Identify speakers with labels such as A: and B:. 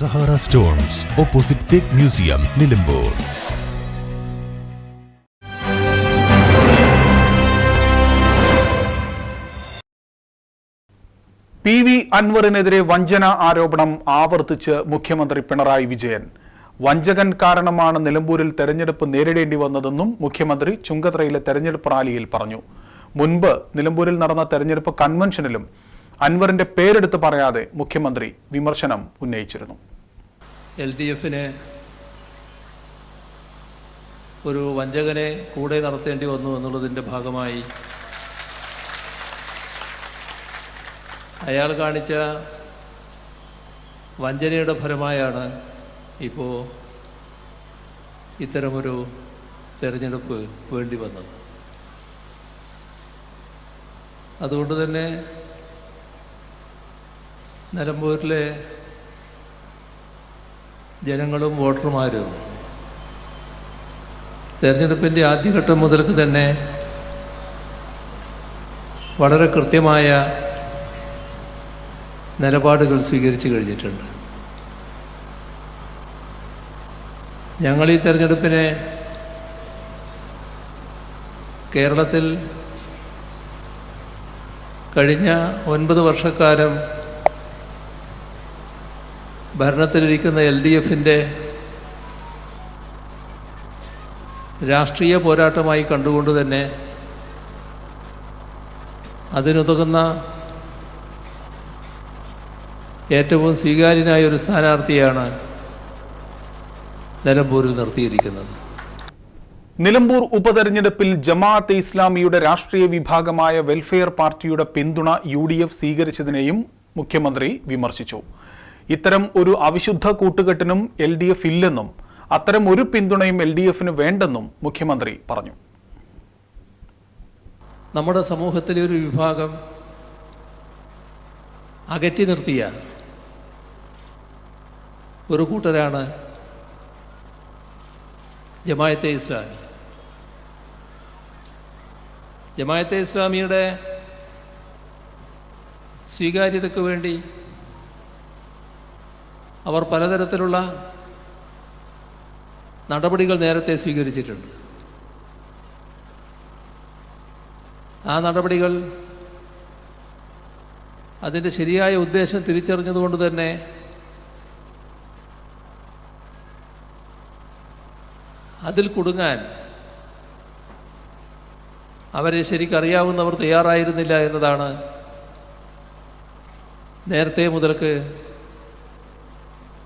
A: Sahara stones opposite തേക്ക് museum Nilambur.
B: P V അൻവറിനെതിരെ വഞ്ചന ആരോപണം ആവർത്തിച്ച് മുഖ്യമന്ത്രി പിണറായി വിജയൻ. വഞ്ചകൻ കാരണമാണ് നിലമ്പൂരിൽ തെരഞ്ഞെടുപ്പ് നേരിടേണ്ടി വന്നതെന്നും മുഖ്യമന്ത്രി ചുങ്കത്രയിലെ തെരഞ്ഞെടുപ്പ് റാലിയിൽ പറഞ്ഞു. മുൻപ് നിലമ്പൂരിൽ നടന്ന തെരഞ്ഞെടുപ്പ് കൺവെൻഷനിലും അൻവറിന്റെ പേരെടുത്ത് പറയാതെ മുഖ്യമന്ത്രി വിമർശനം ഉന്നയിച്ചിരുന്നു.
C: എൽ ഡി എഫിന് ഒരു വഞ്ചകനെ കൂടെ നടത്തേണ്ടി വന്നു എന്നുള്ളതിന്റെ ഭാഗമായി അയാൾ കാണിച്ച വഞ്ചനയുടെ ഫലമായാണ് ഇപ്പോൾ ഇത്തരമൊരു തെരഞ്ഞെടുപ്പ് വേണ്ടി വന്നത്. അതുകൊണ്ട് തന്നെ നിലമ്പൂരിലെ ജനങ്ങളും വോട്ടർമാരും. തെരഞ്ഞെടുപ്പിന്റെ ആദ്യഘട്ടം മുതൽക്ക് തന്നെ വളരെ കൃത്യമായ നിലപാടുകൾ സ്വീകരിച്ചു കഴിഞ്ഞിട്ടുണ്ട്. ഞങ്ങൾ ഈ തെരഞ്ഞെടുപ്പിനെ കേരളത്തിൽ കഴിഞ്ഞ ഒൻപത് വർഷക്കാലം ഭരണത്തിലിരിക്കുന്ന എൽ ഡി എഫിന്റെ രാഷ്ട്രീയ പോരാട്ടമായി കണ്ടുകൊണ്ട് തന്നെ അതിനുതകുന്ന ഏറ്റവും സ്വീകാര്യനായ ഒരു സ്ഥാനാർത്ഥിയാണ് നിലമ്പൂരിൽ നിർത്തിയിരിക്കുന്നത്.
B: നിലമ്പൂർ ഉപതെരഞ്ഞെടുപ്പിൽ ജമാഅത്തെ ഇസ്ലാമിയുടെ രാഷ്ട്രീയ വിഭാഗമായ വെൽഫെയർ പാർട്ടിയുടെ പിന്തുണ യു ഡി എഫ് സ്വീകരിച്ചതിനെയും മുഖ്യമന്ത്രി വിമർശിച്ചു. ഇത്തരം ഒരു അവിശുദ്ധ കൂട്ടുകെട്ടിനും എൽ ഡി എഫ് ഇല്ലെന്നും അത്തരം ഒരു പിന്തുണയും എൽ ഡി എഫിന് വേണ്ടെന്നും മുഖ്യമന്ത്രി പറഞ്ഞു.
C: നമ്മുടെ സമൂഹത്തിലെ ഒരു വിഭാഗം അകറ്റി നിർത്തിയ ഒരു കൂട്ടരാണ് ജമായത്തെ ഇസ്ലാമി. ജമായത്തെ ഇസ്ലാമിയുടെ സ്വീകാര്യതയ്ക്ക് വേണ്ടി അവർ പലതരത്തിലുള്ള നടപടികൾ നേരത്തെ സ്വീകരിച്ചിട്ടുണ്ട്. ആ നടപടികൾ അതിന്റെ ശരിയായ ഉദ്ദേശം തിരിച്ചറിഞ്ഞതുകൊണ്ട് തന്നെ അതിൽ കുടുങ്ങാൻ അവരെ ശരിക്കറിയാവുന്നവർ തയ്യാറായിരുന്നില്ല എന്നതാണ് നേരത്തെ മുതൽക്ക്